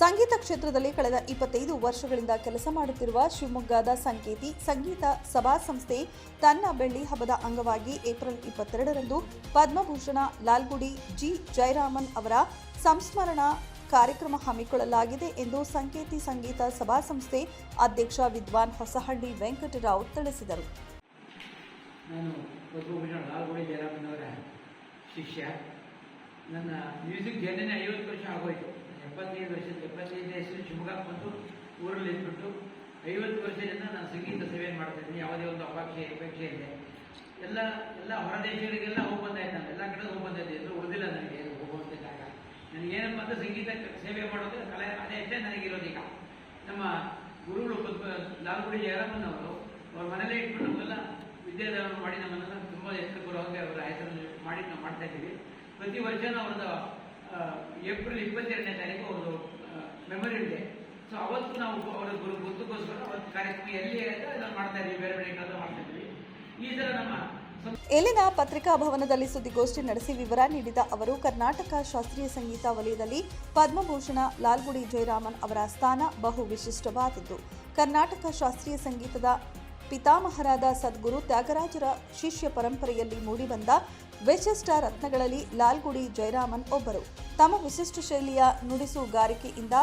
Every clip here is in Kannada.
ಸಂಗೀತ ಕ್ಷೇತ್ರದಲ್ಲಿ ಕಳೆದ ಇಪ್ಪತ್ತೈದು ವರ್ಷಗಳಿಂದ ಕೆಲಸ ಮಾಡುತ್ತಿರುವ ಶಿವಮೊಗ್ಗದ ಸಂಕೇತಿ ಸಂಗೀತ ಸಭಾ ಸಂಸ್ಥೆ ತನ್ನ ಬೆಳ್ಳಿ ಹಬ್ಬದ ಅಂಗವಾಗಿ ಏಪ್ರಿಲ್ ಇಪ್ಪತ್ತೆರಡರಂದು ಪದ್ಮಭೂಷಣ ಲಾಲ್ಗುಡಿ ಜಿ ಜಯರಾಮನ್ ಅವರ ಸಂಸ್ಮರಣಾ ಕಾರ್ಯಕ್ರಮ ಹಮ್ಮಿಕೊಳ್ಳಲಾಗಿದೆ ಎಂದು ಸಂಕೇತಿ ಸಂಗೀತ ಸಭಾ ಸಂಸ್ಥೆ ಅಧ್ಯಕ್ಷ ವಿದ್ವಾನ್ ಹೊಸಹಳ್ಳಿ ವೆಂಕಟರಾವ್ ತಿಳಿಸಿದರು. ನನ್ನ ಮ್ಯೂಸಿಕ್ ಜರ್ನಿನೇ ಐವತ್ತು ವರ್ಷ ಆಗೋಯ್ತು. ಎಪ್ಪತ್ತೈದು ವರ್ಷದ ಎಪ್ಪತ್ತೈದು ವಯಸ್ಸು ಶಿವಮೊಗ್ಗ ಬಂದು ಊರಲ್ಲಿ ಇದ್ಬಿಟ್ಟು ಐವತ್ತು ವರ್ಷದಿಂದ ನಾನು ಸಂಗೀತ ಸೇವೆ ಮಾಡ್ತಾ ಇದ್ದೀನಿ. ಯಾವುದೇ ಒಂದು ಅಪೇಕ್ಷೆ ಅಪೇಕ್ಷೆ ಇದೆ ಎಲ್ಲ ಎಲ್ಲ ಹೊರ ದೇಶಗಳಿಗೆಲ್ಲ ಹೋಗಿ ನಾನು. ಎಲ್ಲ ಕಡೆ ಹೋಗಿ ಎಲ್ಲರೂ ಎಲ್ಲೂ ಉಳಿದಿಲ್ಲ ನನಗೆ ಏನು ಹೋಗುವಂಥ ಜಾಗ ನನಗೇನಪ್ಪ ಅಂದರೆ ಸಂಗೀತ ಸೇವೆ ಮಾಡೋದು ಕಲೆ, ಅದೇ ಅಷ್ಟೇ ನನಗಿರೋದೀಗ ನಮ್ಮ ಗುರುಗಳು ಲಾಲ್ಗುಡಿ ಜಯರಾಮನ್ ಅವರು ಮನೇಲೇ ಇಟ್ಕೊಂಡು ನಮ್ಮೆಲ್ಲ ವಿದ್ಯಾದಾನ ಮಾಡಿ ನಮ್ಮನ್ನೆಲ್ಲ ತುಂಬ ಎತ್ತರ ಬರುವಂಗೆ ಅವರ ಹೆಸರನ್ನು ಮಾಡಿ ನಾವು ಮಾಡ್ತಾ ಇದ್ದೀವಿ. ಪ್ರತಿ ವರ್ಷನೂ ಅವ್ರದ್ದು ಏಪ್ರಿಲ್ ಇಪ್ಪತ್ತೆರಡನೇ ತಾರೀಕು ಒಂದು ಮೆಮೊರಿ ಡೇ ಸೊ ಅವತ್ತು ನಾವು ಅವರ ಗುರು ಗುರುತುಗೋಸ್ಕರ ಅವತ್ತು ಕಾರ್ಯಕ್ರಮ ಎಲ್ಲಿ ಮಾಡ್ತಾ ಇದ್ದೀವಿ. ಬೇರೆ ಬೇರೆ ಕಡೆ ಮಾಡ್ತಾ ಇದ್ದೀವಿ. ಈ ಸಲ ನಮ್ಮ ಇಲ್ಲಿನ ಪತ್ರಿಕಾ ಭವನದಲ್ಲಿ ಸುದ್ದಿಗೋಷ್ಠಿ ನಡೆಸಿ ವಿವರ ನೀಡಿದ ಅವರು, ಕರ್ನಾಟಕ ಶಾಸ್ತ್ರೀಯ ಸಂಗೀತ ವಲಯದಲ್ಲಿ ಪದ್ಮಭೂಷಣ ಲಾಲ್ಗುಡಿ ಜಯರಾಮನ್ ಅವರ ಸ್ಥಾನ ಬಹು ವಿಶಿಷ್ಟವಾದದ್ದು. ಕರ್ನಾಟಕ ಶಾಸ್ತ್ರೀಯ ಸಂಗೀತದ ಪಿತಾಮಹರಾದ ಸದ್ಗುರು ತ್ಯಾಗರಾಜರ ಶಿಷ್ಯ ಪರಂಪರೆಯಲ್ಲಿ ಮೂಡಿಬಂದ ವಿಶಿಷ್ಟ ರತ್ನಗಳಲ್ಲಿ ಲಾಲ್ಗುಡಿ ಜಯರಾಮನ್ ಒಬ್ಬರು. ತಮ್ಮ ವಿಶಿಷ್ಟ ಶೈಲಿಯ ನುಡಿಸುಗಾರಿಕೆಯಿಂದ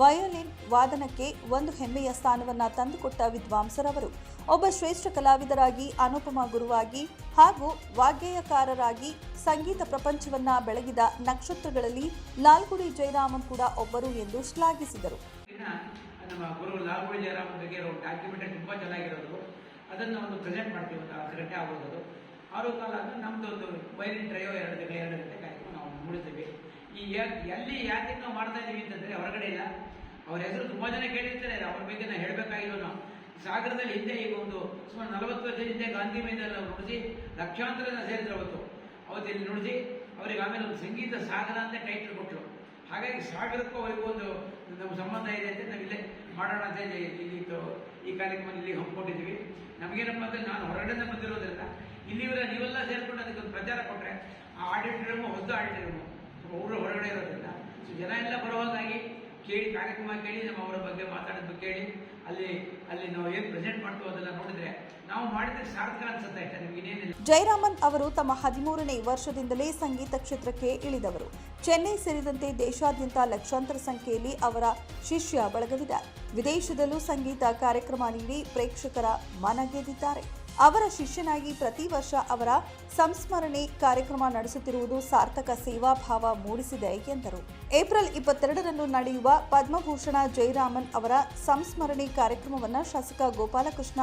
ವಯೋಲಿನ್ ವಾದನಕ್ಕೆ ಒಂದು ಹೆಮ್ಮೆಯ ಸ್ಥಾನವನ್ನು ತಂದುಕೊಟ್ಟ ವಿದ್ವಾಂಸರವರು ಒಬ್ಬ ಶ್ರೇಷ್ಠ ಕಲಾವಿದರಾಗಿ, ಅನುಪಮ ಗುರುವಾಗಿ ಹಾಗೂ ವಾಗ್ಗೇಯಕಾರರಾಗಿ ಸಂಗೀತ ಪ್ರಪಂಚವನ್ನ ಬೆಳಗಿದ ನಕ್ಷತ್ರಗಳಲ್ಲಿ ಲಾಲ್ಗುಡಿ ಜಯರಾಮನ್ ಕೂಡ ಒಬ್ಬರು ಎಂದು ಶ್ಲಾಘಿಸಿದರು. ನಮ್ಮ ಗುರು ಲಾಲ್ಗುಡಿ ಜಯರಾಮ್ ಬಗ್ಗೆ ಇರೋ ಡಾಕ್ಯುಮೆಂಟರಿ ತುಂಬ ಚೆನ್ನಾಗಿರೋದು. ಅದನ್ನು ಒಂದು ಪ್ರೆಸೆಂಟ್ ಮಾಡ್ತೀವಿ ಒಂದು ಹತ್ತು ಗಂಟೆ ಆಗೋದು ಕಾಲ ಅಂದರೆ ನಮ್ದು ಒಂದು ವೈರಿನ್ ಟ್ರಯೋ ಎರಡು ಗಂಟೆ ಎರಡು ಗಂಟೆ ನಾವು ಮುಗಿಸ್ತೀವಿ ಈ ಎಲ್ಲಿ ಯಾಕೆ ನಾವು ಮಾಡ್ತಾ ಇದೀವಿ ಅಂತಂದ್ರೆ ಹೊರಗಡೆ ಇಲ್ಲ. ಅವ್ರ ಹೆಸರು ತುಂಬಾ ಜನ ಕೇಳಿರ್ತಾರೆ, ಅವ್ರ ಬಗ್ಗೆ ನಾವು ಹೇಳಬೇಕಾಗಿಲ್ಲ ನಾವು. ಸಾಗರದಲ್ಲಿ ಹಿಂದೆ ಈಗ ಒಂದು ಸುಮಾರು ನಲವತ್ತು ವರ್ಷದ ಹಿಂದೆ ಗಾಂಧಿ ಮೈದಾನ ನುಡಿಸಿ ಲಕ್ಷಾಂತರ ಸೇರಿದ್ರು ಅವತ್ತು. ಅವತ್ತು ಇಲ್ಲಿ ನುಡಿಸಿ, ಅವ್ರಿಗೆ ಆಮೇಲೆ ಒಂದು ಸಂಗೀತ ಸಾಗರ ಅಂತ ಟೈಟಲ್ ಕೊಟ್ಟರು ಹಾಗಾಗಿ ಸಾಗರಕ್ಕೂ ಅವರಿಗೂ ಒಂದು ನಮ್ಮ ಸಂಬಂಧ ಇದೆ ಅಂತ ನಾವು ಇಲ್ಲೇ ಮಾಡೋಣ ಅಂತ ಇಲ್ಲಿ ಈ ಕಾರ್ಯಕ್ರಮ ಇಲ್ಲಿ ಹಮ್ಮಿಕೊಂಡಿದ್ದೀವಿ. ನಮಗೇನಪ್ಪ ಅಂದರೆ ನಾನು ಹೊರಗಡೆಯಿಂದ ಬಂದಿರೋದ್ರಿಂದ ಇಲ್ಲಿವರ ನೀವೆಲ್ಲ ಸೇರಿಕೊಂಡು ಅದಕ್ಕೆ ಒಂದು ಪ್ರಚಾರ ಕೊಟ್ಟರೆ ಆ ಆಡಿಟೋರಿಯಮ್ ಹೊಸ ಆಡಿಟೋರಿಯಮ್ ಅವರು ಹೊರಗಡೆ ಇರೋದ್ರಿಂದ. ಸೊ ಜನ ಎಲ್ಲ ಬರುವಾಗಾಗಿ ಕೇಳಿ ಕಾರ್ಯಕ್ರಮ ಕೇಳಿ ನಮ್ಮ ಅವರ ಬಗ್ಗೆ ಅಲ್ಲಿ ಜಯರಾಮನ್ ಅವರು ತಮ್ಮ ಹದಿಮೂರನೇ ವರ್ಷದಿಂದಲೇ ಸಂಗೀತ ಕ್ಷೇತ್ರಕ್ಕೆ ಇಳಿದವರು. ಚೆನ್ನೈ ಸೇರಿದಂತೆ ದೇಶಾದ್ಯಂತ ಲಕ್ಷಾಂತರ ಸಂಖ್ಯೆಯಲ್ಲಿ ಅವರ ಶಿಷ್ಯ ಬಳಗವಿದೆ ವಿದೇಶದಲ್ಲೂ ಸಂಗೀತ ಕಾರ್ಯಕ್ರಮ ನೀಡಿ ಪ್ರೇಕ್ಷಕರ ಮನ ಗೆದ್ದಿದ್ದಾರೆ. ಅವರ ಶಿಷ್ಯನಾಗಿ ಪ್ರತಿ ವರ್ಷ ಅವರ ಸಂಸ್ಮರಣೆ ಕಾರ್ಯಕ್ರಮ ನಡೆಸುತ್ತಿರುವುದು ಸಾರ್ಥಕ ಸೇವಾ ಭಾವ ಮೂಡಿಸಿದೆ ಎಂದರು. ಏಪ್ರಿಲ್ ಇಪ್ಪತ್ತೆರಡರಂದು ನಡೆಯುವ ಪದ್ಮಭೂಷಣ ಜಯರಾಮನ್ ಅವರ ಸಂಸ್ಮರಣೆ ಕಾರ್ಯಕ್ರಮವನ್ನು ಶಾಸಕ ಗೋಪಾಲಕೃಷ್ಣ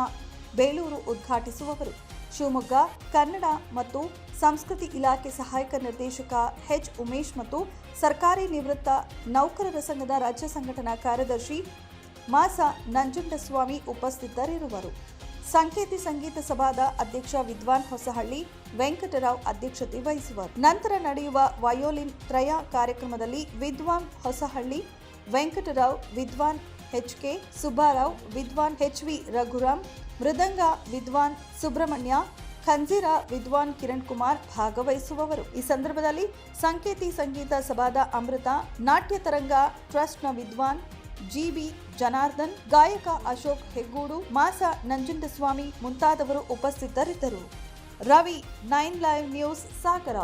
ಬೇಲೂರು ಉದ್ಘಾಟಿಸುವವರು. ಶಿವಮೊಗ್ಗ, ಕನ್ನಡ ಮತ್ತು ಸಂಸ್ಕೃತಿ ಇಲಾಖೆ ಸಹಾಯಕ ನಿರ್ದೇಶಕ ಎಚ್ ಉಮೇಶ್ ಮತ್ತು ಸರ್ಕಾರಿ ನಿವೃತ್ತ ನೌಕರರ ಸಂಘದ ರಾಜ್ಯ ಸಂಘಟನಾ ಕಾರ್ಯದರ್ಶಿ ಮಾಸ ನಂಜುಂಡಸ್ವಾಮಿ ಉಪಸ್ಥಿತರಿರುವರು. ಸಂಕೇತಿ ಸಂಗೀತ ಸಭಾದ ಅಧ್ಯಕ್ಷ ವಿದ್ವಾನ್ ಹೊಸಹಳ್ಳಿ, ವೆಂಕಟರಾವ್ ಅಧ್ಯಕ್ಷತೆ ವಹಿಸುವರು. ನಂತರ ನಡೆಯುವ ವಯೋಲಿನ್ ತ್ರಯ ಕಾರ್ಯಕ್ರಮದಲ್ಲಿ ವಿದ್ವಾನ್ ಹೊಸಹಳ್ಳಿ, ವೆಂಕಟರಾವ್ ವಿದ್ವಾನ್ ಎಚ್ ಕೆ, ಸುಬ್ಬಾರಾವ್ ವಿದ್ವಾನ್ ಎಚ್ ವಿ ರಘುರಾಮ್, ಮೃದಂಗ ವಿದ್ವಾನ್ ಸುಬ್ರಹ್ಮಣ್ಯ, ಖಂಜಿರ ವಿದ್ವಾನ್ ಕಿರಣ್ ಕುಮಾರ್ ಭಾಗವಹಿಸುವವರು. ಈ ಸಂದರ್ಭದಲ್ಲಿ ಸಂಕೇತಿ ಸಂಗೀತ ಸಭಾದ ಅಮೃತ, ನಾಟ್ಯ ತರಂಗ ಟ್ರಸ್ಟ್ನ ವಿದ್ವಾನ್ ಜಿಬಿ ಜನಾರ್ದನ್ ಗಾಯಕ ಅಶೋಕ್ ಹೆಗ್ಗೋಡು ಮಾಸ ನಂಜುಂಡಸ್ವಾಮಿ ಮುಂತಾದವರು ಉಪಸ್ಥಿತರಿದ್ದರು. Ravi nine live news Sagara.